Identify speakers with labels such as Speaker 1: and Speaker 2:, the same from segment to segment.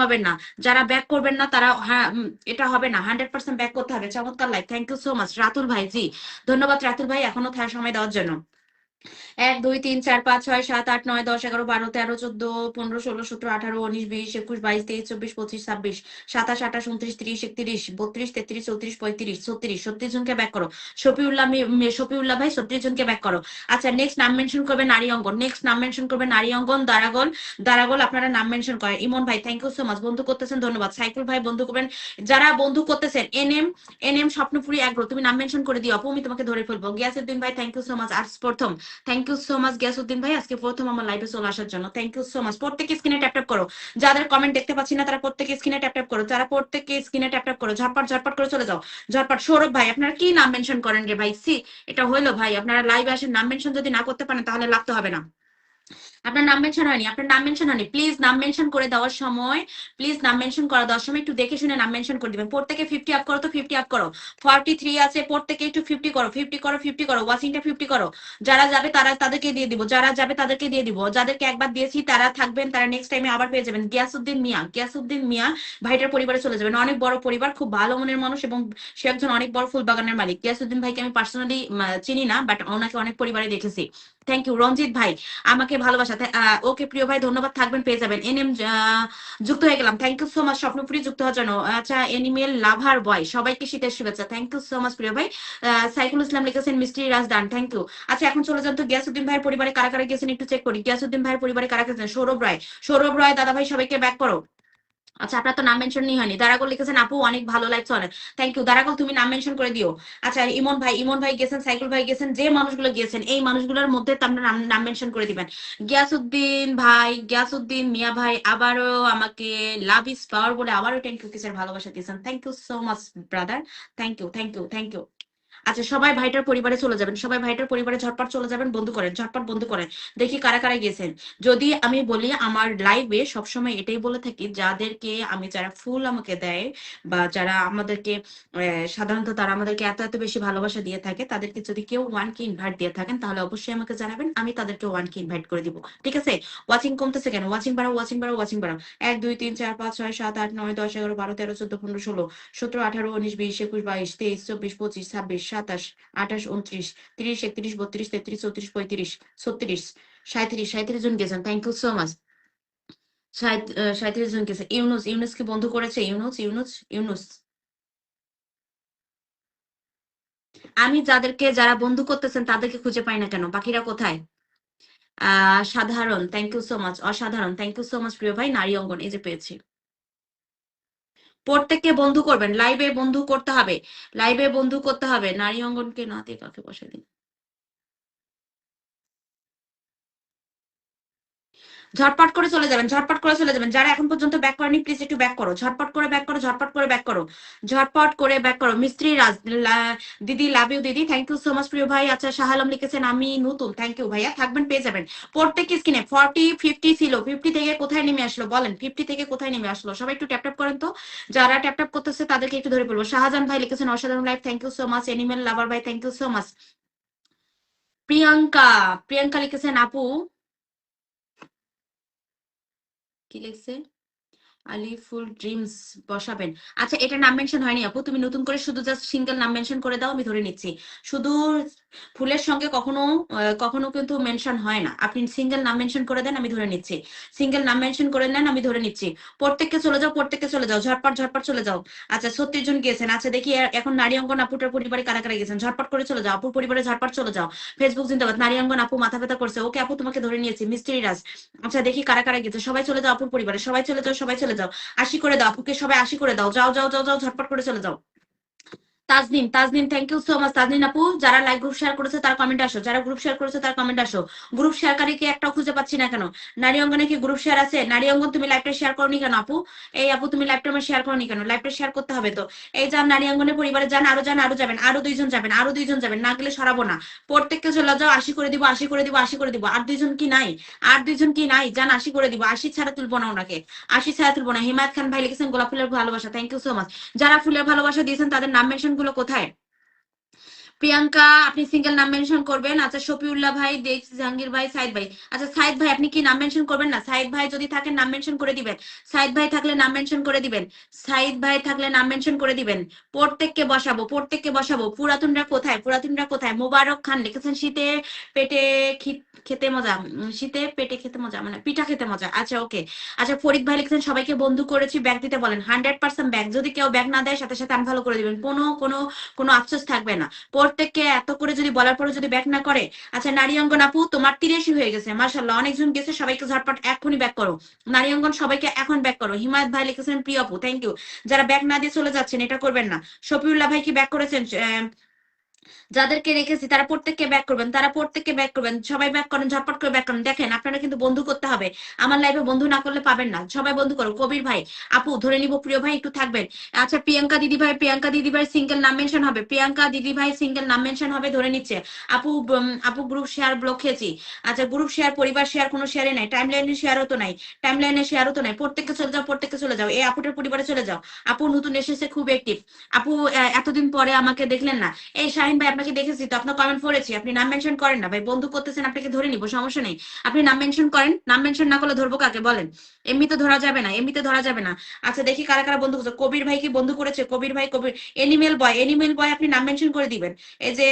Speaker 1: থামাবেন না যারা ব্যাক করবেন না তারা এটা হবে না হান্ড্রেড পার্সেন্ট ব্যাক করতে হবে চমৎকার life thank you so much Ratul ভাই জি ধন্যবাদ রাতুল ভাই এখনো থাকার সময় দেওয়ার জন্য এক দুই তিন চার পাঁচ ছয় সাত আট নয় দশ এগারো বারো তেরো চোদ্দ পনেরো ষোলো সতেরো আঠারো উনিশ বিশ একুশ বাইশ তেইশ চব্বিশ পঁচিশ ছাব্বিশ সাতাশ আঠাশ উনত্রিশ তিরিশ একত্রিশ বত্রিশ তেত্রিশ চৌত্রিশ পঁয়ত্রিশ ছত্রিশ ছত্রিশ জনকে ব্যাক করো সফিউল্লাহ সফিউল্লাহ ভাই ছত্রিশ জনকে ব্যাক করো আচ্ছা নেক্সট নাম মেনশন করবে নারী অঙ্গন নেক্সট নাম মেনশন করবে নারী অঙ্গন দারাগল দারাগল আপনারা নাম মেনশন করেন ইমন ভাই থ্যাংক ইউ সো মাচ বন্ধু করতেছেন ধন্যবাদ সাইকুল ভাই বন্ধু করবেন যারা বন্ধু করতেছেন N M N M Swapnopuri agro তুমি নাম মেনশন করে দিও অপু আমি তোমাকে ধরে ফেলবো গিয়াসুদ্দিন ভাই thank you so much arts প্রথম thank you so much Giasuddin ভাই আজকে প্রথম আমার লাইভে চলে আসার জন্য থ্যাংক ইউ সো মাছ প্রত্যেকে স্ক্রিনে ট্যাপ ট্যাপ করো যাদের কমেন্ট দেখতে পাচ্ছি না তারা প্রত্যেকে স্ক্রিনে ট্যাপ ট্যাপ করো যারা প্রত্যেকে স্ক্রিনে ট্যাপ ট্যাপ করো ঝটপট ঝটপট করে চলে যাও ঝটপট সৌরভ ভাই আপনারা কি নাম মেনশন করেন রে ভাই সি এটা হইলো ভাই আপনারা লাইভে আসেন নাম মেনশন যদি না করতে পারেন তাহলে লাগতে হবে না আপনার নাম মেনশন হয়নি আপনার নাম মেনশন হয়নি প্লিজ নাম মেনশন করে দেওয়ার সময় প্লিজ নাম মেনশন করা দেওয়ার সময় একটু দেখে শুনে নাম মেনশন করে দিবেন প্রত্যেকে ফিফটি আপ করো তো ফিফটি আপ করো ফর্টি থ্রি আছে প্রত্যেকে একটু ফিফটি করো ফিফটি করো ফিফটি করো ওয়াশিংটা ফিফটি করো যারা যাবে তারা তাদেরকে দিয়ে দিব যারা যাবে তাদেরকে দিয়ে দিব যাদেরকে একবার দিয়েছি তারা থাকবেন তারা নেক্সট টাইমে আবার পেয়ে যাবেন গিয়াসুদ্দিন মিয়া গিয়াসুদ্দিন মিয়া ভাইটার পরিবারে চলে যাবেন অনেক বড় পরিবার খুব ভালো মনের মানুষ এবং সে একজন অনেক বড় ফুল বাগানের মালিক গিয়াসুদ্দিন ভাইকে আমি পার্সোনালি চিনি না বাট ওনাকে অনেক পরিবারে দেখেছি থ্যাংক ইউ রঞ্জিত ভাই আমাকে ভালোবাসা ওকে প্রিয় ভাই ধন্যবাদ থাকবেন পেয়ে যাবেন এনএম যুক্ত হয়ে গেলাম thank you so much Swapnopuri যুক্ত হওয়ার জন্য আচ্ছা এনিমেল লাভার বয় সবাইকে শীতের শুভেচ্ছা থ্যাংক ইউ সো মাচ প্রিয় ভাই সাইকুল ইসলাম লিখেছেন মিস্ত্রি রাজদান থ্যাংক ইউ আচ্ছা এখন চলে যান তো গিয়াসুদ্দিন ভাইয়ের পরিবারে কারা কারা গেছেন একটু চেক করি গিয়াসুদ্দিন ভাইয়ের পরিবারে কারা গেছেন সৌরভ রায় সৌরভ রায় দাদা ভাই সবাইকে ব্যাক করো আচ্ছা আপনার তো নাম মেনশনই হয়নি দারাগুল লিখেছেন আপু অনেক ভালো লাগছে অনেক থ্যাংক ইউ দারাগুল তুমি নাম মেনশন করে দিও আচ্ছা ইমন ভাই ইমন ভাই গেছেন সাইকুল ভাই গেছেন যে মানুষগুলো গেছেন এই মানুষগুলোর মধ্যে আপনার নাম মেনশন করে দিবেন গিয়াসুদ্দিন ভাই উদ্দিন মিয়া ভাই আবারও আমাকে লাভ ইস পাওয়ার বলে আবারও থ্যাংক ইউ কিসের ভালোবাসা দিয়েছেন thank you so much brother thank you thank you thank you আচ্ছা সবাই ভাইটার পরিবারে চলে যাবেন সবাই ভাইটার পরিবারে ঝটপট চলে যাবেন বন্ধু করেন ঝটপট বন্ধু করেন দেখি কারা কারা গেছেন যদি আমি বলি আমার লাইভে সবসময় এটাই বলে থাকি যাদেরকে আমি যারা ফুল আমাকে দেয় বা যারা আমাদেরকে সাধারণত তারা আমাদেরকে এত এত বেশি ভালোবাসা দিয়ে থাকে তাদেরকে যদি কেউ ওয়ান কে ইনভাইট দিয়ে থাকেন তাহলে অবশ্যই আমাকে জানাবেন আমি তাদেরকে ওয়ান কে ইনভাইট করে দিব ঠিক আছে ওয়াচিং কমতেছে কেন ওয়াচিং বাড়াও ওয়াচিং বাড়াও ওয়াচিং বাড়াও এক দুই তিন চার পাঁচ ছয় সাত আট নয় দশ এগারো বারো তেরো চোদ্দ পনেরো ষোলো সতেরো আঠারো উনিশ বিশ একুশ বাইশ তেইশ চব্বিশ পঁচিশ ছাব্বিশ সাতাশ আঠাশ উনত্রিশ ত্রিশ একত্রিশ বত্রিশ তেত্রিশ চৌত্রিশ পঁয়ত্রিশ ছত্রিশ সাঁত্রিশ সাঁত্রিশ জন গেছেন থ্যাংক ইউ সো মাচ সাঁত্রিশ জন গেছে ইউনুস ইউনুস কি বন্ধু করেছে ইউনুস ইউনুস ইউনুস আমি যাদেরকে যারা বন্ধু করতেছেন তাদেরকে খুঁজে পাই না কেন বাকিরা কোথায় সাধারণ থ্যাংক ইউ সো মাচ অসাধারণ থ্যাংক ইউ সো মাচ প্রিয় ভাই নারী অঙ্গন এই যে পেয়েছি প্রত্যেককে বন্ধু করবেন লাইভে বন্ধু করতে হবে লাইভে বন্ধু করতে হবে নারী অঙ্গনকে না দিয়ে কাকে বসে দিন ঝটপট করে চলে যাবেন ঝটপট করে চলে যাবেন যারা এখন পর্যন্ত ব্যাক করেনি প্লিজ একটু ব্যাক করো ঝটপট করে ব্যাক করো ঝটপট করে ব্যাক করো ঝটপট করে ব্যাক করো মিস্ত্রি রাজ দিদি লাভ ইউ দিদি থ্যাংক ইউ সো মাচ প্রিয় ভাই আচ্ছা শাহালম লিখেছেন আমি নতুন থ্যাংক ইউ ভাইয়া থাকবেন পেয়ে যাবেন প্রত্যেক স্কিনে ফর্টি ফিফটি ছিল ফিফটি থেকে কোথায় নেমে আসলো বলেন ফিফটি থেকে কোথায় নেমে আসলো সবাই একটু ট্যাপ করেন তো যারা ট্যাপ ট্যাপ করতেছে তাদেরকে একটু ধরে বলবো শাহজান ভাই লিখেছেন অসাধারণ life thank you so much animal lover ভাই thank you so much Priyanka Priyanka লিখেছেন আপু Gelecek আলিফুল ড্রিমস বসাবেন আচ্ছা এটা নাম মেনশন হয়নি আপু তুমি নতুন করে শুধু জাস্ট সিঙ্গেল নাম মেনশন করে দাও আমি ধরে নিচ্ছি শুধু ফুলের সঙ্গে কখনো কখনো কিন্তু মেনশন হয় না আপনি সিঙ্গেল নাম মেনশন করে দেন আমি ধরে নিচ্ছি সিঙ্গেল নাম মেনশন করে নেন আমি ধরে নিচ্ছি প্রত্যেককে চলে যাও প্রত্যেককে চলে যাও ঝটপট ঝটপট চলে যাও আচ্ছা ছত্রিশ জন গিয়েছেন আচ্ছা দেখি এখন নারী অঙ্গন আপুটার পরিবারে কারা কারা গেছেন ঝটপট করে চলে যাও আপুর পরিবারে ঝটপট চলে যাও ফেসবুক জিন্দাবাদ নারী অঙ্গন আপু মাথা ব্যথা করছে ওকে আপু তোমাকে ধরে নিয়েছি মিস্ত্রি রাজ আচ্ছা দেখি কারা কারা গেছে সবাই চলে যাও আপুর পরিবারে সবাই চলে যাও সবাই চলে চলে যাও আশি করে দাও আপুকে সবাই আশি করে দাও যাও যাও যাও যাও ঝটপট করে চলে যাও Tajnim Tajnim thank you so much Tajnim আপু যারা লাইক গ্রুপ শেয়ার করেছে তার কমেন্ট আসো যারা গ্রুপ শেয়ার করেছে তার কমেন্ট আসো গ্রুপ কি একটাও খুঁজে পাচ্ছি না কেন নারী অঙ্গনে কি গ্রুপ শেয়ার আছে নারী অঙ্গন তুমি লাইভটা শেয়ার করনি কেন আপু এই আপু তুমি লাইভটা আমার শেয়ার করনি কেন লাইভটা শেয়ার করতে হবে তো এই যান নারী অঙ্গনে পরিবারে যান আরো যান আরো যাবেন আরো দুইজন যাবেন আরো দুইজন যাবেন না গেলে সরাবো না প্রত্যেককে চলে যাও আশি করে দিব আশি করে দিব আশি করে দিব আর দুইজন কি নাই আর দুইজন কি নাই যান আশি করে দিব আশি ছাড়া তুলবো না ওনাকে আশি ছাড়া তুলবো না হিমায়ত খান ভাই লিখেছেন গোলাপ ফুলের ভালোবাসা থ্যাংক ইউ সো মাচ যারা ফুলের ভালোবাসা দিয়েছেন তাদের নাম মেনশন গুলো কোথায় প্রিয়াঙ্কা আপনি সিঙ্গেল নাম মেনশন করবেন আচ্ছা শফিউল্লাহ ভাই দেখ জাহাঙ্গীর ভাই সাইদ ভাই আচ্ছা সাইদ ভাই আপনি কি নাম মেনশন করবেন না সাইদ ভাই যদি থাকেন নাম মেনশন করে দিবেন সাইদ ভাই থাকলে নাম মেনশন করে দিবেন সাইদ ভাই থাকলে নাম মেনশন করে দিবেন প্রত্যেককে বসাবো প্রত্যেককে বসাবো পুরাতনরা কোথায় পুরাতনরা কোথায় মোবারক খান লিখেছেন শীতে পেটে খেতে মজা শীতে পেটে খেতে মজা মানে পিঠা খেতে মজা আচ্ছা ওকে আচ্ছা ফরিদ ভাই লিখেছেন সবাইকে বন্ধু করেছি ব্যাগ দিতে বলেন হান্ড্রেড পার্সেন্ট ব্যাগ যদি কেউ ব্যাগ না দেয় সাথে সাথে আমি ভালো করে দিবেন কোনো কোনো কোনো আফসোস থাকবে না প্রত্যেককে এত করে যদি বলার পরে যদি ব্যাক না করে আচ্ছা নারী অঙ্গন আপু তোমার তিরেশি হয়ে গেছে মার্শাল্লাহ অনেকজন গেছে সবাইকে ঝটপট এখনই ব্যাক করো নারী অঙ্গন সবাইকে এখন ব্যাক করো হিমায়ত ভাই লিখেছেন প্রিয় আপু থ্যাংক ইউ যারা ব্যাক না দিয়ে চলে যাচ্ছেন এটা করবেন না শফিউল্লাহ ভাই কি ব্যাক করেছেন যাদেরকে রেখেছি তারা প্রত্যেককে ব্যাক করবেন তারা প্রত্যেককে ব্যাক করবেন সবাই ব্যাক করেন ঝটপট করে ব্যাক করেন দেখেন আপনারা কিন্তু বন্ধু করতে হবে আমার লাইফে বন্ধু না করলে পাবেন না সবাই বন্ধু করো কবির ভাই আপু ধরে নিব প্রিয় ভাই একটু থাকবেন আচ্ছা প্রিয়াঙ্কা দিদি ভাই প্রিয়াঙ্কা দিদি ভাই সিঙ্গেল নাম মেনশন হবে প্রিয়াঙ্কা দিদি ভাই সিঙ্গেল নাম মেনশন হবে ধরে নিচ্ছে আপু আপু গ্রুপ শেয়ার ব্লক খেয়েছি আচ্ছা গ্রুপ শেয়ার পরিবার শেয়ার কোনো শেয়ারে নাই টাইম লাইনে শেয়ারও তো নাই টাইম লাইনে শেয়ারও তো নাই প্রত্যেককে চলে যাও প্রত্যেককে চলে যাও এই আপুটার পরিবারে চলে যাও আপু নতুন এসেছে খুব অ্যাক্টিভ আপু এতদিন পরে আমাকে দেখলেন না এই শাহিন ভাই আপনাকে দেখেছি তো আপনার কমেন্ট পড়েছি আপনি নাম মেনশন করেন না ভাই বন্ধু করতেছেন আপনাকে ধরে নিবো সমস্যা নেই আপনি নাম মেনশন করেন নাম মেনশন না করলে ধরবো কাকে বলেন এমনিতে ধরা যাবে না এমনিতে ধরা যাবে না আচ্ছা দেখি কারা কারা বন্ধু করছে কবির ভাই কি বন্ধু করেছে কবির ভাই কবির এনিমেল বয় এনিমেল বয় আপনি নাম মেনশন করে দিবেন এই যে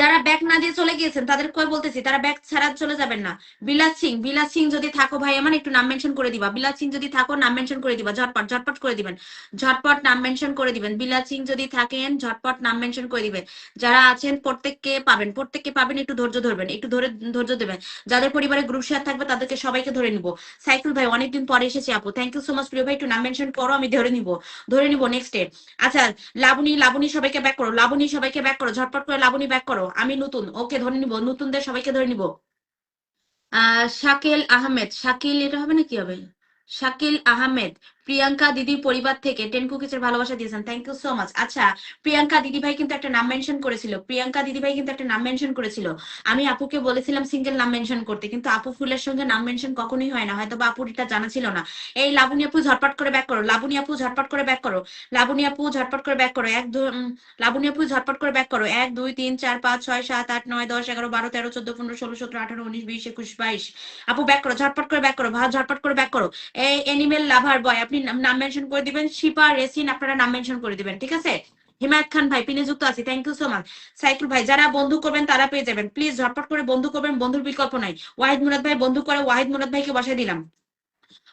Speaker 1: যারা ব্যাগ না দিয়ে চলে গিয়েছেন তাদের কয় বলতেছি তারা ব্যাগ ছাড়া চলে যাবেন না বিলাস সিং বিলাস সিং যদি থাকো ভাই আমার মানে একটু নাম মেনশন করে দিবা বিলাস সিং যদি থাকো নাম মেনশন করে দিবা ঝটপট ঝটপট করে দিবেন ঝটপট নাম মেনশন করে দিবেন বিলাস সিং যদি থাকেন ঝটপট নাম মেনশন করে দিবেন যারা আছেন প্রত্যেককে পাবেন প্রত্যেককে পাবেন একটু ধৈর্য ধরবেন একটু ধরে ধৈর্য দেবেন যাদের পরিবারে গ্রুপ শেয়ার থাকবে তাদেরকে সবাইকে ধরে নিব সাইকেল ভাই অনেকদিন পরে এসেছি আপু থ্যাংক ইউ সো মাচ প্রিয় ভাই একটু নাম মেনশন করো আমি ধরে নিব ধরে নিব নেক্সট ডে আচ্ছা লাবণী লাবণী সবাইকে ব্যাক করো লাবণী সবাইকে ব্যাক করো ঝটপট করে লাবণী ব্যাক করো আমি নতুন ওকে ধরে নিব নতুনদের সবাইকে ধরে নিব শাকিল আহমেদ শাকিল এটা হবে না কি হবে শাকিল আহমেদ প্রিয়াঙ্কা দিদির পরিবার থেকে টেন কুকিজের ভালোবাসা দিয়েছেন থ্যাংক ইউ সো মাচ আচ্ছা প্রিয়াঙ্কা দিদি ভাই কিন্তু একটা নাম মেনশন করেছিল প্রিয়াঙ্কা দিদি ভাই কিন্তু একটা নাম মেনশন করেছিল আমি আপুকে বলেছিলাম সিঙ্গেল নাম মেনশন করতে কিন্তু আপু ফুলের সঙ্গে নাম মেনশন কখনোই হয় না হয়তো বা আপুর এটা জানা ছিল না এই লাবণী আপু ঝটপট করে ব্যাক করো লাবণী আপু ঝটপট করে ব্যাক করো লাবণী আপু ঝটপট করে ব্যাক করো এক দুই লাবণী আপু ঝটপট করে ব্যাক করো এক দুই তিন চার পাঁচ ছয় সাত আট নয় দশ এগারো বারো তেরো চোদ্দ পনেরো ষোলো সতেরো আঠারো উনিশ বিশ একুশ বাইশ আপু ব্যাক করো ঝটপট করে ব্যাক করো ভা ঝটপট করে ব্যাক করো এই এনিমেল লাভার বয় আপনি আপনি নাম মেনশন করে দিবেন শিপা রেসিন আপনারা নাম মেনশন করে দিবেন ঠিক আছে হিমায়ত খান ভাই পিনে যুক্ত আছি থ্যাংক ইউ সো মাচ সাইকুল ভাই যারা বন্ধু করবেন তারা পেয়ে যাবেন প্লিজ ঝটপট করে বন্ধু করবেন বন্ধুর বিকল্প নাই ওয়াহিদ মুরাদ ভাই বন্ধু করে ওয়াহিদ মুরাদ ভাইকে বসাই দিলাম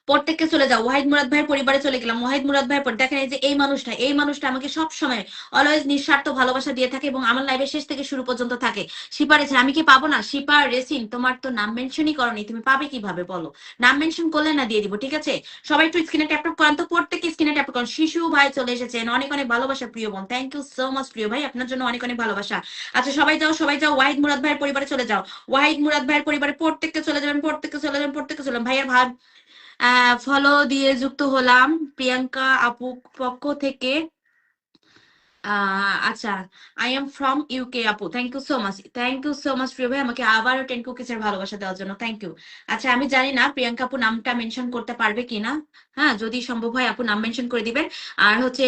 Speaker 1: প্রত্যেককে চলে যাও ওয়াহিদ মুরাদ ভাইয়ের পরিবারে চলে গেলাম ওয়াহিদ মুরাদ ভাইয়ের পর দেখেন এই যে এই মানুষটা এই মানুষটা আমাকে সব সময় অলওয়েজ নিঃস্বার্থ ভালোবাসা দিয়ে থাকে এবং আমার লাইফের শেষ থেকে শুরু পর্যন্ত থাকে শিপা রেসিন আমি কি পাবো না সিপার রেসিন তোমার তো নাম মেনশনই করনি তুমি পাবে কিভাবে বলো নাম মেনশন করলে না দিয়ে দিব ঠিক আছে সবাই একটু স্ক্রিনে ট্যাপ টপ করেন তো প্রত্যেককে স্ক্রিনে ট্যাপ করেন শিশু ভাই চলে এসেছেন অনেক অনেক ভালোবাসা প্রিয় বোন থ্যাংক ইউ সো মাচ প্রিয় ভাই আপনার জন্য অনেক অনেক ভালোবাসা আচ্ছা সবাই যাও সবাই যাও ওয়াহিদ মুরাদ ভাইয়ের পরিবারে চলে যাও ওয়াহিদ মুরাদ ভাইয়ের পরিবারে প্রত্যেককে চলে যাবেন প্রত্যেককে চলে যাবেন প্রত্যেককে চলে যাবেন ভাইয়ের ভাব ফলো দিয়ে যুক্ত হলাম প্রিয়াঙ্কা আপু পক্ষ থেকে আচ্ছা আই এম ফ্রম ইউকে আপু thank you so much thank you so much প্রিয় ভাই আমাকে আবার টেন কুকিজের ভালোবাসা দেওয়ার জন্য থ্যাংক ইউ আচ্ছা আমি জানি না প্রিয়াঙ্কা আপু নামটা মেনশন করতে পারবে কিনা হ্যাঁ যদি সম্ভব হয় আপু নাম মেনশন করে দিবেন আর হচ্ছে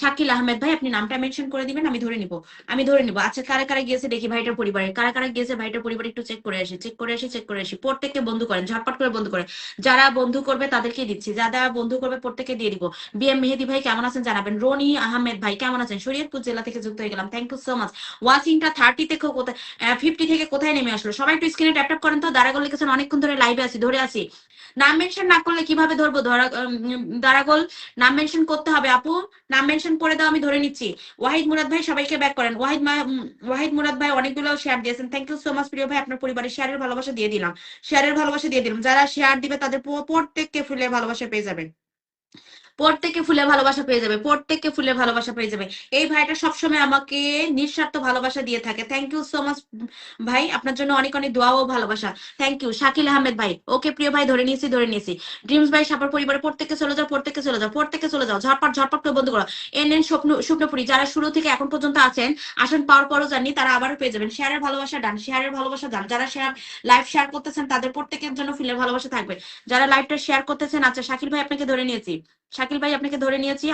Speaker 1: শাকিল আহমেদ ভাই আপনি নামটা মেনশন করে দিবেন আমি ধরে নিব আমি ধরে নিব আচ্ছা কারা কারা গিয়েছে দেখি ভাইটার পরিবারে কারা কারা গিয়েছে ভাইটার পরিবার একটু চেক করে আসি চেক করে আসি চেক করে আসি প্রত্যেককে বন্ধু করেন ঝটপট করে বন্ধু করেন যারা বন্ধু করবে তাদেরকে দিচ্ছি যারা বন্ধু করবে প্রত্যেককে দিয়ে দিব এম মেহেদি ভাই কেমন আছেন জানাবেন রনি আহমেদ ভাই কেমন আছেন শরীয়তপুর জেলা থেকে যুক্ত হয়ে গেলাম থ্যাংক ইউ সো মাচ ওয়াচিংটা থার্টি থেকে কোথায় ফিফটি থেকে কোথায় নেমে আসলো সবাই একটু স্ক্রিনে ট্যাপ ট্যাপ করেন তো দাঁড়া করলে অনেকক্ষণ ধরে লাইভে আছি ধরে আছি নাম মেনশন না করলে কিভাবে ধরবো ধরা দারাগোল নাম মেনশন করতে হবে আপু নাম মেনশন করে দাও আমি ধরে নিচ্ছি ওয়াহিদ মুরাদ ভাই সবাইকে ব্যাক করেন ওয়াহিদ ওয়াহিদ মুরাদ ভাই অনেকগুলো শেয়ার দিয়েছেন থ্যাংক ইউ সো মাচ প্রিয় ভাই আপনার পরিবারের শেয়ারের ভালোবাসা দিয়ে দিলাম শেয়ারের ভালোবাসা দিয়ে দিলাম যারা শেয়ার দিবে তাদের প্রত্যেককে ফুলে ভালোবাসা পেয়ে যাবেন প্রত্যেকে ফুলে ভালোবাসা পেয়ে যাবে প্রত্যেককে ফুলে ভালোবাসা পেয়ে যাবে এই ভাইটা সবসময় আমাকে নিঃস্বার্থ ভালোবাসা দিয়ে থাকে থ্যাংক ইউ সো মাচ ভাই আপনার জন্য অনেক অনেক দোয়া ও ভালোবাসা থ্যাংক ইউ শাকিল আহমেদ ভাই ওকে প্রিয় ভাই ধরে নিয়েছি ধরে নিয়েছি ড্রিমস ভাই সাপার পরিবারে প্রত্যেকে চলে যাও প্রত্যেকে চলে যাও প্রত্যেকে চলে যাও ঝটপট ঝটপট করে বন্ধ করো এন এন স্বপ্ন স্বপ্নপুরি যারা শুরু থেকে এখন পর্যন্ত আছেন আসেন পাওয়ার পরও জানি তারা আবারও পেয়ে যাবেন শেয়ারের ভালোবাসা ডান শেয়ারের ভালোবাসা ডান যারা শেয়ার লাইভ শেয়ার করতেছেন তাদের প্রত্যেকের জন্য ফিলের ভালোবাসা থাকবে যারা লাইভটা শেয়ার করতেছেন আচ্ছা শাকিল ভাই আপনাকে ধরে নিয়েছি শাকিল ভাই আপনাকে ধরে নিয়েছি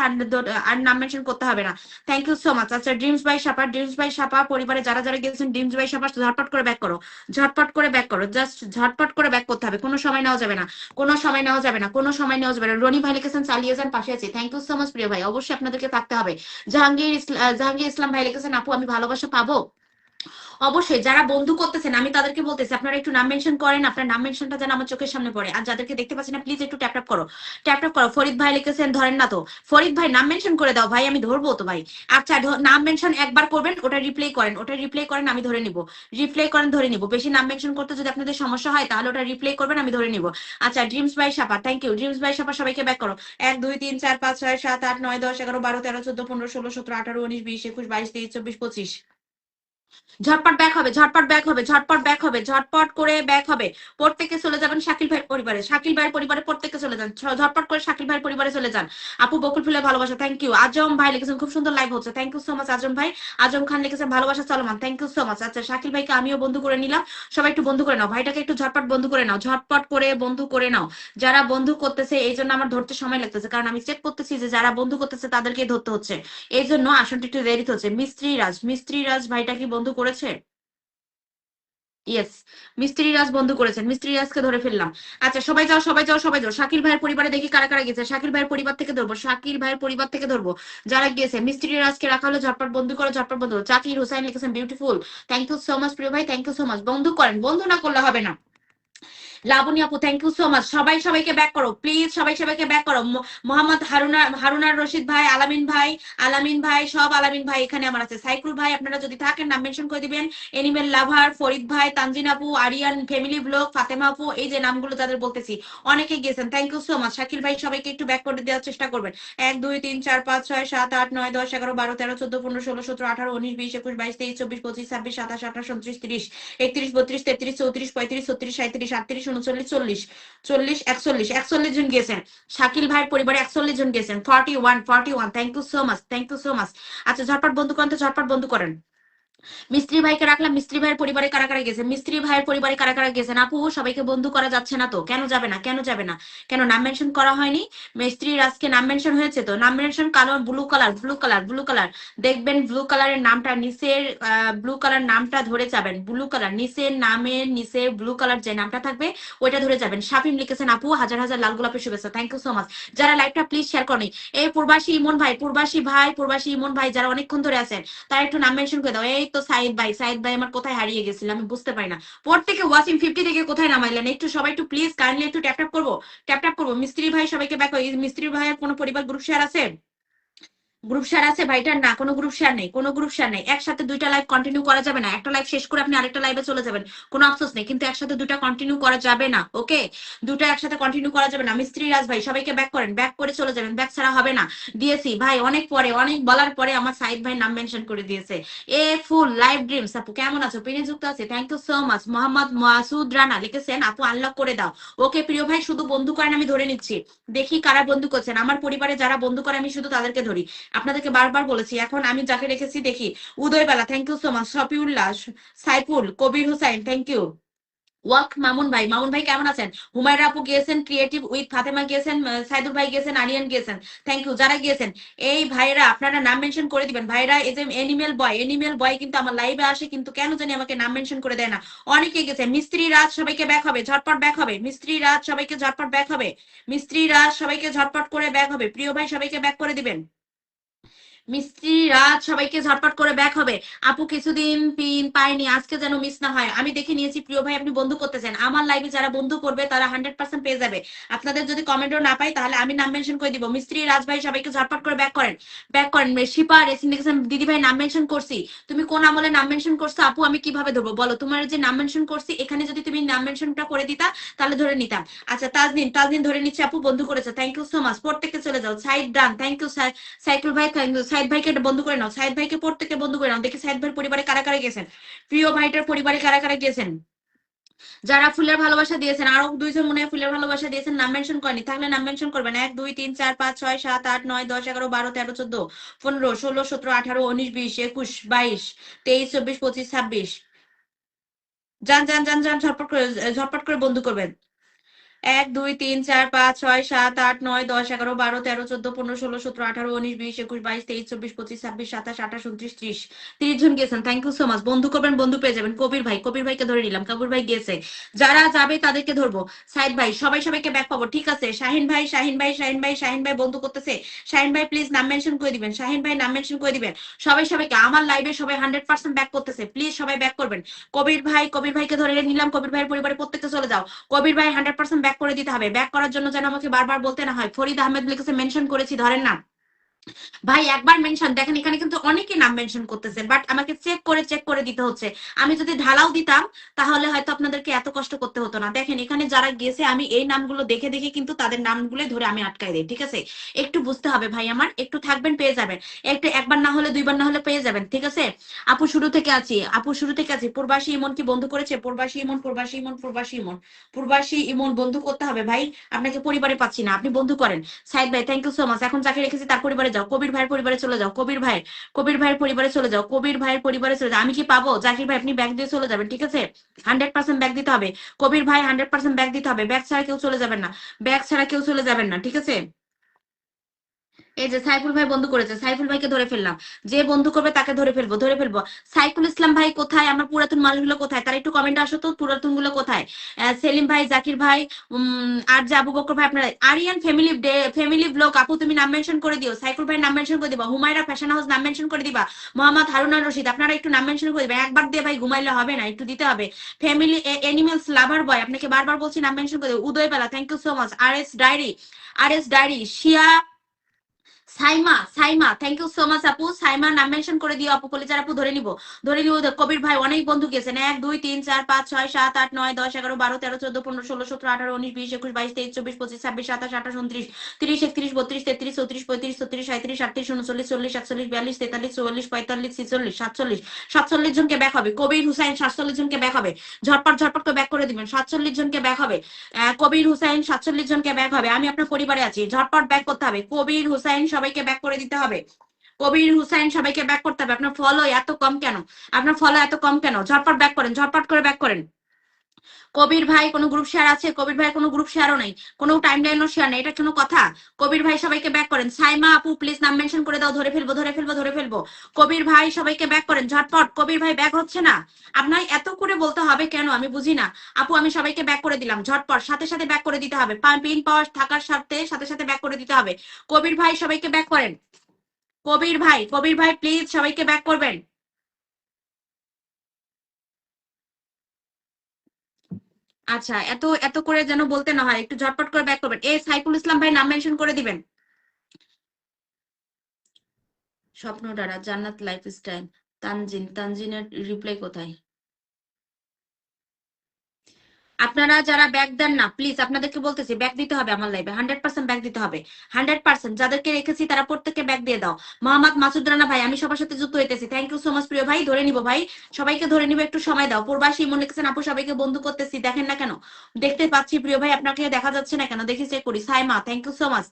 Speaker 1: আর নাম মেনশন করতে হবে না থ্যাংক ইউ সো মাচ আচ্ছা ড্রিমস ভাই সাপা ড্রিমস ভাই সাপা পরিবারে যারা যারা গিয়েছেন ড্রিমস ভাই সাপা ঝটপট করে ব্যাক করো ঝটপট করে ব্যাক করো জাস্ট ঝটপট করে ব্যাক করতে হবে কোনো সময় নেওয়া যাবে না কোনো সময় নেওয়া যাবে না কোনো সময় নেওয়া যাবে না রনি ভাই লিখেছেন চালিয়ে যান পাশে আছি থ্যাংক ইউ সো মাচ প্রিয় ভাই অবশ্যই আপনাদেরকে থাকতে হবে জাহাঙ্গীর জাহাঙ্গীর ইসলাম ভাই লিখেছেন আপু আমি ভালোবাসা পাবো অবশ্যই যারা বন্ধু করতেছেন আমি তাদেরকে বলতেছি আপনারা একটু নাম মেনশন করেন আপনার নাম মেনশনটা যেন আমার চোখের সামনে পড়ে আর যাদেরকে দেখতে পাচ্ছেন না প্লিজ একটু ট্যাপ ট্যাপ করো ট্যাপ ট্যাপ করো ফরিদ ভাই লিখেছেন ধরেন না তো ফরিদ ভাই নাম মেনশন করে দাও ভাই আমি ধরবো তো ভাই আচ্ছা নাম মেনশন একবার করবেন ওটা রিপ্লে করেন ওটা রিপ্লে করেন আমি ধরে নিব রিপ্লে করেন ধরে নিব বেশি নাম মেনশন করতে যদি আপনাদের সমস্যা হয় তাহলে ওটা রিপ্লে করবেন আমি ধরে নিব আচ্ছা dreams by Sapa thank you dreams by Sapa সবাইকে ব্যাক করো এক দুই তিন চার পাঁচ ছয় সাত আট নয় দশ এগারো বারো তেরো চোদ্দ পনেরো ষোলো সতেরো আঠারো উনিশ বিশ একুশ বাইশ তেইশ চব্বিশ পঁচিশ ঝটপট ব্যাক হবে ঝটপট ব্যাক হবে ঝটপট ব্যাক হবে ঝটপট করে ব্যাক হবে প্রত্যেকে চলে যাবেন শাকিল ভাইয়ের পরিবারে শাকিল ভাইয়ের পরিবারে প্রত্যেকে চলে যান ঝটপট করে শাকিল ভাইয়ের পরিবারে চলে যান আপু বকুল ফুলের ভালোবাসা থ্যাংক ইউ আজম ভাই লিখেছেন খুব সুন্দর লাইভ হচ্ছে thank you so much Azam ভাই আজম খান লিখেছেন ভালোবাসা চলমান থ্যাংক ইউ সো মাচ আচ্ছা শাকিল ভাইকে আমিও বন্ধু করে নিলাম সবাই একটু বন্ধু করে নাও ভাইটাকে একটু ঝটপট বন্ধু করে নাও ঝটপট করে বন্ধু করে নাও যারা বন্ধু করতেছে এই জন্য আমার ধরতে সময় লাগতেছে কারণ আমি চেক করতেছি যে যারা বন্ধু করতেছে তাদেরকে ধরতে হচ্ছে এই জন্য আসনটি একটু দেরিতে হচ্ছে মিস্ত্রি রাজ মিস্ত্রি রাজ ভাইটা কি বন্ধ করেছে ইয়েস মিস্ত্রি রাজ বন্ধ করেছেন মিস্ত্রি রাজকে ধরে ফেললাম আচ্ছা সবাই যাও সবাই যাও সবাই যাও শাকির ভাইয়ের পরিবারে দেখি কারা কারা গেছে শাকির ভাইয়ের পরিবার থেকে ধরবো শাকির ভাইয়ের পরিবার থেকে ধরবো যারা গিয়েছে মিস্ত্রি রাজকে রাখা হলো ঝটপট বন্ধু করো ঝটপট বন্ধু চাকির হোসাইন লিখেছেন beautiful thank you so much প্রিয় ভাই থ্যাংক ইউ সো মাচ বন্ধু করেন বন্ধু না করলে হবে না লাবণী আপু থ্যাংক ইউ সো মাচ সবাই সবাইকে ব্যাক করো প্লিজ সবাই সবাইকে ব্যাক করো মোহাম্মদ হারুনা হারুনার রশিদ ভাই আলামিন ভাই আলামিন ভাই সব আলামিন ভাই এখানে আমার আছে সাইকুল ভাই আপনারা যদি থাকেন নাম মেনশন করে দিবেন এনিমেল লাভার ফরিদ ভাই তানজিন আপু আরিয়ান ফ্যামিলি ব্লগ ফাতেমা আপু এই যে নামগুলো তাদের বলতেছি অনেকে গিয়েছেন thank you so much Shakil ভাই সবাইকে একটু ব্যাক করে দেওয়ার চেষ্টা করবেন এক দুই তিন চার পাঁচ ছয় সাত আট নয় দশ এগারো বারো তেরো চোদ্দ পনেরো ষোলো সতেরো আঠারো উনিশ বিশ একুশ বাইশ তেইশ চব্বিশ পঁচিশ ছাব্বিশ সাতাশ আঠাশ উনত্রিশ তিরিশ একত্রিশ বত্রিশ তেত্রিশ চৌত্রিশ পঁয়ত্রিশ ছত্রিশ সাঁত্রিশ আটত্রিশ উনচল্লিশ চল্লিশ চল্লিশ একচল্লিশ একচল্লিশ জন গেছেন শাকিল ভাই পরিবার একচল্লিশ জন গেছেন forty one forty one thank you so much thank you so much আচ্ছা ঝটপট বন্ধু করেন তো ঝটপট বন্ধু করেন মিস্ত্রি ভাইকে রাখলাম মিস্ত্রি ভাইয়ের পরিবারে কারা কারা গেছে মিস্ত্রি ভাইয়ের পরিবারে কারা কারা না আপু সবাইকে বন্ধু করা যাচ্ছে না তো কেন যাবে না কেন যাবে না কেন নাম মেনশন করা হয়নি মিস্ত্রির আজকে নাম মেনশন হয়েছে তো নাম মেনশন কালো blue colour blue colour blue colour দেখবেন ব্লু কালারের নামটা নিচের ব্লু কালার নামটা ধরে যাবেন ব্লু কালার নিচের নামের নিচের ব্লু কালার যে নামটা থাকবে ওইটা ধরে যাবেন শাফিম লিখেছেন আপু হাজার হাজার লাল গোলাপের শুভেচ্ছা থ্যাংক ইউ সো মাচ যারা লাইভটা প্লিজ শেয়ার করেনি এই পূর্বাসী ইমন ভাই পূর্বাসী ভাই পূর্বাসী ইমন ভাই যারা অনেকক্ষণ ধরে আছেন তারা একটু নাম মেনশন করে দাও এই তো সাইড ভাই সাইড ভাই আমার কোথায় হারিয়ে গেছিলাম আমি বুঝতে পারি না পর থেকে ওয়াশিং ফিফটি থেকে কোথায় নামাইলেন একটু সবাই একটু প্লিজ কাইন্ডলি একটু ট্যাপ ট্যাপ করবো ট্যাপ ট্যাপ করবো মিস্ত্রি ভাই সবাইকে ব্যাক মিস্ত্রি ভাইয়ের কোনো পরিবার গ্রুপ শেয়ার আছে গ্রুপ শেয়ার আছে ভাইটার না কোনো গ্রুপ শেয়ার নেই কোনো গ্রুপ শেয়ার নেই একসাথে দুইটা লাইভ কন্টিনিউ করা যাবে না একটা লাইভ শেষ করে আপনি আরেকটা লাইভে চলে যাবেন কোনো আফসোস নেই কিন্তু একসাথে দুটা কন্টিনিউ করা যাবে না ওকে দুটা একসাথে কন্টিনিউ করা যাবে না মিস্ত্রি রাজ ভাই সবাইকে ব্যাক করেন ব্যাক করে চলে যাবেন ব্যাক ছাড়া হবে না দিয়েছি ভাই অনেক পরে অনেক বলার পরে আমার সাইদ ভাই নাম মেনশন করে দিয়েছে এ ফুল লাইভ ড্রিমস আপু কেমন আছো পিনে যুক্ত আছে thank you so much Mohammad Masud Rana লিখেছেন আপু আনলক করে দাও ওকে প্রিয় ভাই শুধু বন্ধু করেন আমি ধরে নিচ্ছি দেখি কারা বন্ধু করছেন আমার পরিবারে যারা বন্ধু করে আমি শুধু তাদেরকে ধরি আপনাদেরকে বারবার বলেছি এখন আমি যাকে রেখেছি দেখি Udaybela thank you so much Ullas Saiful Kabir Hussain thank you ওয়াক মামুন ভাই মামুন ভাই কেমন আছেন হুমায়রা আপু গিয়েছেন ক্রিয়েটিভ উইথ ফাতেমা গিয়েছেন সাইদুল ভাই গিয়েছেন আলিয়ান গিয়েছেন থ্যাংক ইউ যারা গিয়েছেন এই ভাইরা আপনারা নাম মেনশন করে দিবেন ভাইরা এই যে এনিমেল বয় এনিমেল বয় কিন্তু আমার লাইভে আসে কিন্তু কেন জানি আমাকে নাম মেনশন করে দেয় না অনেকে গেছে মিস্ত্রি রাজ সবাইকে ব্যাক হবে ঝটপট ব্যাক হবে মিস্ত্রি রাজ সবাইকে ঝটপট ব্যাক হবে মিস্ত্রি রাজ সবাইকে ঝটপট করে ব্যাক হবে প্রিয় ভাই সবাইকে ব্যাক করে দিবেন মিস্ত্রি সবাইকে ঝটপট করে ব্যাক হবে আপু কিছুদিন পিন পাইনি আজকে যেন মিস না হয় আমি দেখে নিয়েছি প্রিয় ভাই আপনি বন্ধু করতেছেন আমার লাইভে যারা বন্ধু করবে তারা হান্ড্রেড পার্সেন্ট পেয়ে যাবে আপনাদের যদি কমেন্টও না পাই তাহলে আমি নাম মেনশন করে দিব মিস্ত্রি রাজ ভাই সবাইকে ঝটপট করে ব্যাক করেন ব্যাক করেন শিপা রেসিং দেখেছেন দিদি ভাই নাম মেনশন করছি তুমি কোন আমলে নাম মেনশন করছো আপু আমি কিভাবে ধরবো বলো তোমার যে নাম মেনশন করছি এখানে যদি তুমি নাম মেনশনটা করে দিতা তাহলে ধরে নিতাম আচ্ছা তাজদিন তাজদিন ধরে নিচ্ছে আপু বন্ধু করেছে থ্যাংক ইউ সো মাচ প্রত্যেককে চলে যাও সাইড ডান থ্যাংক ইউ সাইকেল ভাই থ্যাংক ইউ সাইদ ভাইকে এটা বন্ধ করে নাও সাইদ ভাইকে থেকে বন্ধ করে নাও দেখে সাইদ ভাইয়ের পরিবারে কারা কারা গেছেন প্রিয় ভাইটার পরিবারে কারা কারা গেছেন যারা ফুলের ভালোবাসা দিয়েছেন আরো দুইজন মনে হয় ফুলের ভালোবাসা দিয়েছেন নাম মেনশন করেনি থাকলে নাম মেনশন করবেন এক দুই তিন চার পাঁচ ছয় সাত আট নয় দশ এগারো বারো তেরো চোদ্দ পনেরো ষোলো সতেরো আঠারো উনিশ বিশ একুশ বাইশ তেইশ চব্বিশ পঁচিশ ছাব্বিশ যান যান যান যান ঝটপট করে ঝটপট করে বন্ধু করবেন এক দুই তিন চার পাঁচ ছয় সাত আট নয় দশ এগারো বারো তেরো চোদ্দ পনেরো ষোলো সতেরো আঠারো উনিশ বিশ একুশ বাইশ তেইশ চব্বিশ পঁচিশ ছাব্বিশ সাতাশ আঠাশ উনত্রিশ ত্রিশ তিরিশ জন গেছেন থ্যাংক ইউ সো মাচ বন্ধু করবেন বন্ধু পেয়ে যাবেন কবির ভাই কবির ভাইকে ধরে নিলাম কবির ভাই গেছে যারা যাবে তাদেরকে ধরবো সাইদ ভাই সবাই সবাইকে ব্যাক পাবো ঠিক আছে শাহিন ভাই শাহিন ভাই শাহিন ভাই শাহিন ভাই বন্ধু করতেছে শাহিন ভাই প্লিজ নাম মেনশন করে দিবেন শাহিন ভাই নাম মেনশন করে দিবেন সবাই সবাইকে আমার লাইভে সবাই হান্ড্রেড পার্সেন্ট ব্যাক করতেছে প্লিজ সবাই ব্যাক করবেন কবির ভাই কবির ভাইকে ধরে নিলাম কবির ভাইয়ের পরিবারে প্রত্যেককে চলে যাও কবির ভাই হান্ড্রেড পার্সেন্ট ব্যাক করে দিতে হবে ব্যাক করার জন্য যেন আমাকে বারবার বলতে না হয় ফরিদ আহমেদ লিখেছে মেনশন করেছি ধরেন না ভাই একবার মেনশন দেখেন এখানে কিন্তু অনেকে নাম মেনশন করতেছেন বাট আমাকে চেক করে চেক করে দিতে হচ্ছে আমি যদি ঢালাও দিতাম তাহলে হয়তো আপনাদেরকে এত কষ্ট করতে হতো না দেখেন এখানে যারা গেছে আমি এই নামগুলো দেখে দেখে কিন্তু তাদের নামগুলো ধরে আমি আটকাই দিই ঠিক আছে একটু বুঝতে হবে ভাই আমার একটু থাকবেন পেয়ে যাবেন একটু একবার না হলে দুইবার না হলে পেয়ে যাবেন ঠিক আছে আপু শুরু থেকে আছি আপু শুরু থেকে আছি পূর্বাসী ইমন কি বন্ধু করেছে পূর্বাসী ইমন পূর্বাসী ইমন পূর্বাসী ইমন পূর্বাসী ইমন বন্ধু করতে হবে ভাই আপনাকে পরিবারে পাচ্ছি না আপনি বন্ধু করেন সাইদ ভাই থ্যাংক ইউ সো মাচ এখন যাকে রেখেছি তার পরিবারে যাও কবির ভাইয়ের পরিবারে চলে যাও কবির ভাই কবির ভাইয়ের পরিবারে চলে যাও কবির ভাইয়ের পরিবারে চলে যাও আমি কি পাবো জাকির ভাই আপনি ব্যাগ দিয়ে চলে যাবেন ঠিক আছে হান্ড্রেড পার্সেন্ট ব্যাগ দিতে হবে কবির ভাই হান্ড্রেড পার্সেন্ট ব্যাগ দিতে হবে ব্যাগ ছাড়া কেউ চলে যাবেন না ব্যাগ ছাড়া কেউ চলে যাবেন না ঠিক আছে এই যে সাইফুল ভাই বন্ধু করেছে সাইফুল ভাইকে ধরে ফেললাম যে বন্ধু করবে তাকে ধরে ফেলবো ধরে ফেলবো সাইফুল ইসলাম ভাই কোথায় আমার পুরাতন মানুষগুলো কোথায় তার একটু কমেন্ট আসতো পুরাতন গুলো কোথায় সেলিম ভাই জাকির ভাই আর যে আবু বকর ভাই আপনারা আরিয়ান ফ্যামিলি ফ্যামিলি ব্লগ আপু তুমি নাম মেনশন করে দিও সাইফুল ভাই নাম মেনশন করে দিবা হুমায়রা ফ্যাশন হাউস নাম মেনশন করে দিবা মোহাম্মদ হারুনা রশিদ আপনারা একটু নাম মেনশন করে দিবা একবার দিয়ে ভাই ঘুমাইলে হবে না একটু দিতে হবে ফ্যামিলি এনিমেলস লাভার বয় আপনাকে বারবার বলছি নাম মেনশন করে দেবো Udaybela thank you so much R S diary R S diary শিয়া Saima Saima thank you so much আপু সাইমা নাম মেনশন করে দিও আপু আপু ধরে ধরে কবির ভাই অনেক বন্ধু গেছেন এক দুই তিন চার পাঁচ ছয় সাত আট নয় দশ এগারো বারো তেরো চোদ্দ পনেরো ষোলো সতেরো আঠারো উনিশ বিশ একুশ বাইশ তেইশ চব্বিশ পঁচিশ ছাব্বিশ সাতাশ আঠাশ উনত্রিশ তিরিশ একত্রিশ বত্রিশ তেত্রিশ চৌত্রিশ পঁয়ত্রিশ ছত্রিশ সাঁত্রিশ আটত্রিশ উনচল্লিশ চল্লিশ একচল্লিশ বিয়াল্লিশ তেতাল্লিশ চুয়াল্লিশ পঁয়তাল্লিশ ছিচল্লিশ সাতচল্লিশ সাতচল্লিশ জনকে ব্যাক হবে কবির হুসাইন সাতচল্লিশ জনকে ব্যাক হবে ঝটপট ঝটপট করে ব্যাক করে দিবেন সাতচল্লিশ জনকে ব্যাক হবে কবির হুসাইন সাতচল্লিশ জনকে ব্যাক হবে আমি আপনার পরিবারে আছি ঝটপট ব্যাক করতে হবে কবির হুসাইন সবাইকে ব্যাক করে দিতে হবে কবির হুসাইন সবাইকে ব্যাক করতে হবে আপনার ফলো এত কম কেন আপনার ফলো এত কম কেন ঝটপট ব্যাক করেন ঝটপট করে ব্যাক করেন কবির ভাই কোনো গ্রুপ শেয়ার আছে কবির ভাই কোনো গ্রুপ শেয়ারও নেই কোনো টাইম লাইনও শেয়ার নেই এটা কোনো কথা কবির ভাই সবাইকে ব্যাক করেন সাইমা আপু প্লিজ নাম মেনশন করে দাও ধরে ফেলবো ধরে ফেলবো ধরে ফেলবো কবির ভাই সবাইকে ব্যাক করেন ঝটপট কবির ভাই ব্যাক হচ্ছে না আপনার এত করে বলতে হবে কেন আমি বুঝি না আপু আমি সবাইকে ব্যাক করে দিলাম ঝটপট সাথে সাথে ব্যাক করে দিতে হবে পিন পাওয়ার থাকার সাথে সাথে সাথে ব্যাক করে দিতে হবে কবির ভাই সবাইকে ব্যাক করেন কবির ভাই কবির ভাই প্লিজ সবাইকে ব্যাক করবেন আচ্ছা এত এত করে যেন বলতে না হয় একটু ঝটপট করে ব্যাক করবেন এ সাইফুল ইসলাম ভাই নাম মেনশন করে দিবেন স্বপ্ন ডারা জান্নাত লাইফস্টাইল তানজিন তানজিনের রিপ্লাই কোথায় আপনারা যারা ব্যাগ দেন না প্লিজ আপনাদেরকে বলতেছি ব্যাগ দিতে হবে আমার লাইফে হান্ড্রেড পার্সেন্ট ব্যাগ দিতে হবে হান্ড্রেড পার্সেন্ট যাদেরকে রেখেছি তারা প্রত্যেককে ব্যাগ দিয়ে দাও মোহাম্মদ মাসুদ রানা ভাই আমি সবার সাথে যুক্ত হইতেছি থ্যাংক ইউ সো মাচ প্রিয় ভাই ধরে নিবো ভাই সবাইকে ধরে নিব একটু সময় দাও পূর্বাসী মনে করছেন আপু সবাইকে বন্ধু করতেছি দেখেন না কেন দেখতে পাচ্ছি প্রিয় ভাই আপনাকে দেখা যাচ্ছে না কেন দেখি চেক করি Saima thank you so much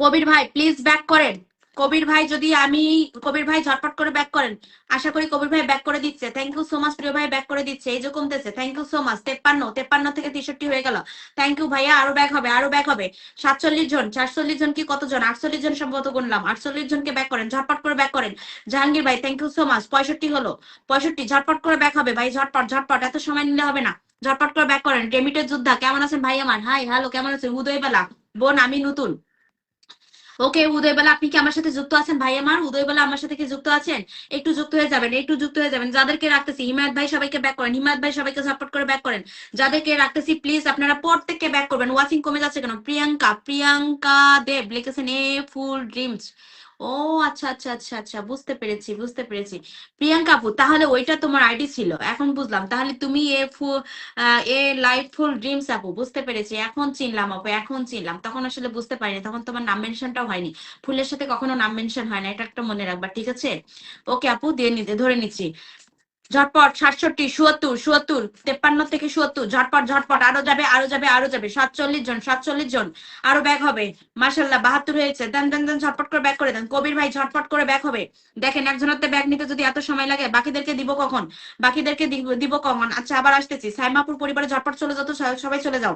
Speaker 1: Kabir ভাই প্লিজ ব্যাক করেন কবির ভাই যদি আমি কবির ভাই ঝটপট করে ব্যাক করেন আশা করি কবির ভাই ব্যাক করে দিচ্ছে থ্যাংক ইউ সো মাছ প্রিয় ভাই ব্যাক করে দিচ্ছে এই যে কমতেছে থ্যাংক ইউ সো মাচ তেপ্পান্ন তেপ্পান্ন থেকে তেষট্টি হয়ে গেল থ্যাংক ইউ ভাইয়া আরো ব্যাক হবে আরো ব্যাক হবে সাতচল্লিশ জন সাতচল্লিশ জন কি কতজন আটচল্লিশ জন সম্ভবত গুনলাম আটচল্লিশ জনকে ব্যাক করেন ঝটপট করে ব্যাক করেন জাহাঙ্গীর ভাই থ্যাংক ইউ সো মাচ পঁয়ষট্টি হলো পঁয়ষট্টি ঝটপট করে ব্যাক হবে ভাই ঝটপট ঝটপট এত সময় নিলে হবে না ঝটপট করে ব্যাক করেন ডেমিটের যোদ্ধা কেমন আছেন ভাই আমার হাই হ্যালো কেমন আছেন উদয়বেলা বোন আমি নতুন ওকে উদয়বেলা আপনি কি আমার সাথে যুক্ত আছেন ভাই আমার উদয়বেলা আমার সাথে কি যুক্ত আছেন একটু যুক্ত হয়ে যাবেন একটু যুক্ত হয়ে যাবেন যাদেরকে রাখতেছি হিমায়ত ভাই সবাইকে ব্যাক করেন হিমায়ত ভাই সবাইকে সাপোর্ট করে ব্যাক করেন যাদেরকে রাখতেছি প্লিজ আপনারা প্রত্যেককে ব্যাক করবেন ওয়াচিং কমে যাচ্ছে কেন প্রিয়াঙ্কা প্রিয়াঙ্কা দেব লিখেছেন এ ফুল ড্রিমস ও আচ্ছা আচ্ছা আচ্ছা আচ্ছা বুঝতে পেরেছি বুঝতে পেরেছি প্রিয়াঙ্কা আপু তাহলে ওইটা তোমার আইডি ছিল এখন বুঝলাম তাহলে তুমি এ ফুল এ ফুল ড্রিমস আপু বুঝতে পেরেছি এখন চিনলাম আপু এখন চিনলাম তখন আসলে বুঝতে পারিনি তখন তোমার নাম মেনশনটাও হয়নি ফুলের সাথে কখনো নাম মেনশন হয় না এটা একটা মনে রাখবা ঠিক আছে ওকে আপু দিয়ে নিতে ধরে নিচ্ছি ঝটপট সাতষট্টি সুয়াত্তর সুয়াত্তর তেপ্পান্ন থেকে সুয়াত্তর ঝটপট ঝটপট আরো যাবে আরো যাবে আরো যাবে সাতচল্লিশ জন সাতচল্লিশ জন আরো ব্যাক হবে মাসাল্লাহ বাহাত্তর হয়েছে দেন দেন দেন ঝটপট করে ব্যাক করে দেন কবির ভাই ঝটপট করে ব্যাক হবে দেখেন একজনের ব্যাক নিতে যদি এত সময় লাগে বাকিদেরকে দিব কখন বাকিদেরকে দিব কখন আচ্ছা আবার আসতেছি সাইমাপুর পরিবারে ঝটপট চলে যাও সবাই চলে যাও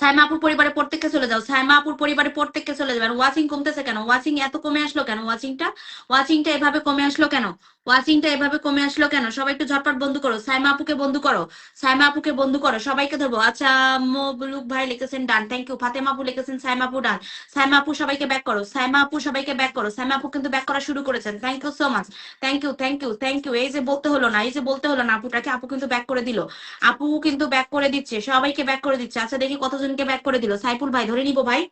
Speaker 1: সাইমা আপুর পরিবারে প্রত্যেককে চলে যাও সাইমা আপুর পরিবারে প্রত্যেককে চলে যাবে আর ওয়াশিং কমতেছে কেন ওয়াশিং এত কমে আসলো কেন ওয়াশিংটা ওয়াশিংটা এভাবে কমে আসলো কেন ওয়াশিংটা এভাবে কমে আসলো কেন সবাই একটু ঝটপট বন্ধু করো সাইমা আপুকে বন্ধু করো সাইমা আপুকে বন্ধু করো সবাইকে ধরবো আচ্ছা মবলুক ভাই লিখেছেন ডান থ্যাংক ইউ ফাতেমা আপু লিখেছেন সাইমা আপু ডান সাইমা আপু সবাইকে ব্যাক করো সাইমা আপু সবাইকে ব্যাক করো সাইমা আপু কিন্তু ব্যাক করা শুরু করেছেন thank you so much thank you thank you thank you এই যে বলতে হলো না এই যে বলতে হলো না আপুটাকে আপু কিন্তু ব্যাক করে দিল আপু কিন্তু ব্যাক করে দিচ্ছে সবাইকে ব্যাক করে দিচ্ছে আচ্ছা দেখি কত জনকে ব্যাক করে দিল সাইফুল ভাই ধরে নিব ভাই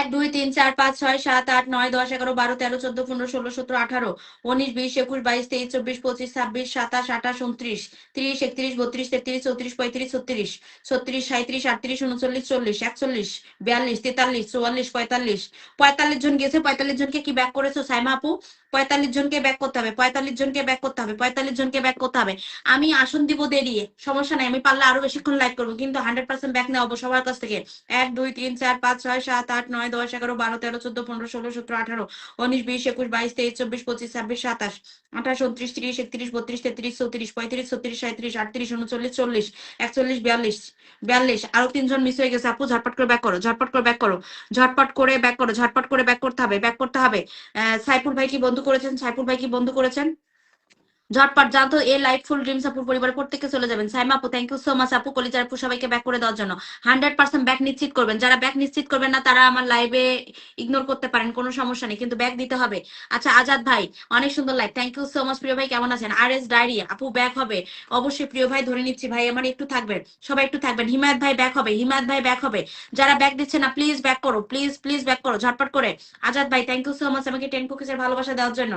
Speaker 1: এক দুই তিন চার পাঁচ ছয় সাত আট নয় দশ এগারো বারো তেরো চোদ্দ পনেরো ষোলো সতেরো আঠারো উনিশ বিশ একুশ বাইশ তেইশ চব্বিশ পঁচিশ ছাব্বিশ সাতাশ আঠাশ উনত্রিশ ত্রিশ একত্রিশ বত্রিশ তেত্রিশ চৌত্রিশ পঁয়ত্রিশ ছত্রিশ ছত্রিশ সাঁত্রিশ আটত্রিশ উনচল্লিশ চল্লিশ একচল্লিশ বিয়াল্লিশ তেতাল্লিশ চুয়াল্লিশ পঁয়তাল্লিশ পঁয়তাল্লিশ জন গেছে পঁয়তাল্লিশ জনকে কি ব্যাক করেছো সাইমা আপু পঁয়তাল্লিশ জনকে ব্যাক করতে হবে পঁয়তাল্লিশ জনকে ব্যাক করতে হবে পঁয়তাল্লিশ জনকে ব্যাক করতে হবে আমি আসন দিব দেরিয়ে সমস্যা নাই আমি পারলে আরো বেশিক্ষণ লাইক করবো কিন্তু হান্ড্রেড পার্সেন্ট ব্যাক নেওয়াবো সবার কাছ থেকে এক দুই তিন চার পাঁচ ছয় সাত আট নয় দশ এগারো বারো তেরো চোদ্দ পনেরো ষোলো সতেরো আঠারো উনিশ বিশ একুশ বাইশ তেইশ চব্বিশ পঁচিশ ছাব্বিশ সাতাশ আঠাশ উনত্রিশ তিরিশ একত্রিশ বত্রিশ তেত্রিশ চৌত্রিশ পঁয়ত্রিশ ছত্রিশ সাঁত্রিশ আটত্রিশ উনচল্লিশ চল্লিশ একচল্লিশ বিয়াল্লিশ বিয়াল্লিশ আরো তিনজন মিস হয়ে গেছে আপু ঝটপট করে ব্যাক করো ঝটপট করে ব্যাক করো ঝটপট করে ব্যাক করো ঝটপট করে ব্যাক করতে হবে ব্যাক করতে হবে সাইফুল ভাই কি বন্ধু করেছেন সাইফুল ভাই কি বন্ধ করেছেন ঝটপট জানতো এ লাইফ ফুল ড্রিমস আপুর পরিবারে প্রত্যেকে চলে যাবেন সাইম আপু থ্যাংক ইউ সো মাচ আপু কলিজার আপু সবাইকে ব্যাক করে দেওয়ার জন্য হান্ড্রেড পার্সেন্ট ব্যাক নিশ্চিত করবেন যারা ব্যাক নিশ্চিত করবেন না তারা আমার লাইভে ইগনোর করতে পারেন কোনো সমস্যা নেই কিন্তু ব্যাক দিতে হবে আচ্ছা আজাদ ভাই অনেক সুন্দর live thank you so much প্রিয় ভাই কেমন আছেন আর এস ডায়েরি আপু ব্যাক হবে অবশ্যই প্রিয় ভাই ধরে নিচ্ছি ভাই আমার একটু থাকবেন সবাই একটু থাকবেন হিমায়ত ভাই ব্যাক হবে হিমায়ত ভাই ব্যাক হবে যারা ব্যাক দিচ্ছে না প্লিজ ব্যাক করো প্লিজ প্লিজ ব্যাক করো ঝটপট করে আজাদ ভাই থ্যাংক ইউ সো মাচ আমাকে টেন কুকিজের ভালোবাসা দেওয়ার জন্য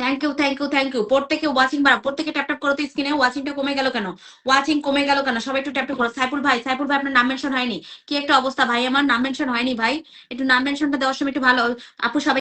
Speaker 1: thank you thank you thank you প্রত্যেকে ওয়াচিং বাড়া প্রত্যেকে ট্যাপ ট্যাপ করো তো স্ক্রিনে ওয়াচিংটা কমে গেল কেন ওয়াচিং কমে গেল কেন সবাই একটু ট্যাপটাপ করো সাইফুল ভাই সাইফুল ভাই আপনার নাম মেনশন হয়নি কি একটা অবস্থা ভাই আমার নাম মেনশন হয়নি ভাই একটু নাম মেনশনটা দেওয়ার সময় একটু ভালো আপু সবাই